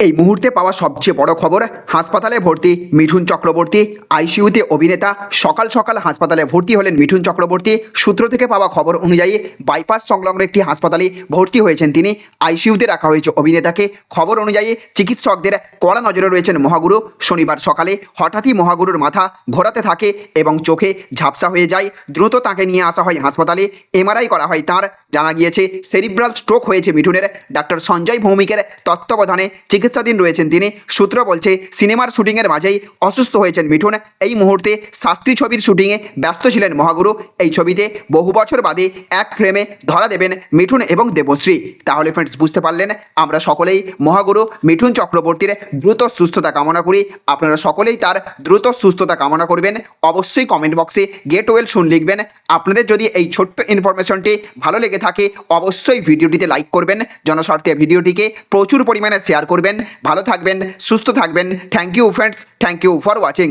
এই মুহূর্তে পাওয়া সবচেয়ে বড় খবর, হাসপাতালে ভর্তি মিঠুন চক্রবর্তী। আইসিইউতে অভিনেতা সকাল সকাল হাসপাতালে ভর্তি হলেন মিঠুন চক্রবর্তী। সূত্র থেকে পাওয়া খবর অনুযায়ী বাইপাস সংলগ্ন একটি হাসপাতালে ভর্তি হয়েছেন তিনি। আইসিইউতে রাখা হয়েছে অভিনেতাকে। খবর অনুযায়ী চিকিৎসকদের কড়া নজরে রয়েছেন মহাগুরু। শনিবার সকালে হঠাৎই মহাগুরুর মাথা ঘোরাতে থাকে এবং চোখে ঝাপসা হয়ে যায়। দ্রুত তাকে নিয়ে আসা হয় হাসপাতালে। এমআরআই করা হয় তার। জানা গিয়েছে, সেরিব্রাল স্ট্রোক হয়েছে মিঠুনের। ডাক্তার সঞ্জয় ভৌমিকের তত্ত্বাবধানে চিকিৎসাধীন রয়েছেন তিনি। সূত্র বলছে, সিনেমার শুটিংয়ের মাঝেই অসুস্থ হয়েছেন মিঠুন। এই মুহূর্তে শাস্ত্রী ছবির শুটিংয়ে ব্যস্ত ছিলেন মহাগুরু। এই ছবিতে বহু বছর বাদে এক ফ্রেমে ধরা দেবেন মিঠুন এবং দেবশ্রী। তাহলে ফ্রেন্ডস বুঝতে পারলেন, আমরা সকলেই মহাগুরু মিঠুন চক্রবর্তীর দ্রুত সুস্থতা কামনা করি। আপনারা সকলেই তার দ্রুত সুস্থতা কামনা করবেন। অবশ্যই কমেন্ট বক্সে গেট ওয়েল শুন লিখবেন। আপনাদের যদি এই ছোট্ট ইনফরমেশনটি ভালো লেগে থাকে, অবশ্যই ভিডিওটিতে লাইক করবেন। জনস্বার্থে ভিডিওটিকে প্রচুর পরিমাণে শেয়ার করবেন। ভালো থাকবেন সুস্থ থাকবেন। Thank you friends thank you for watching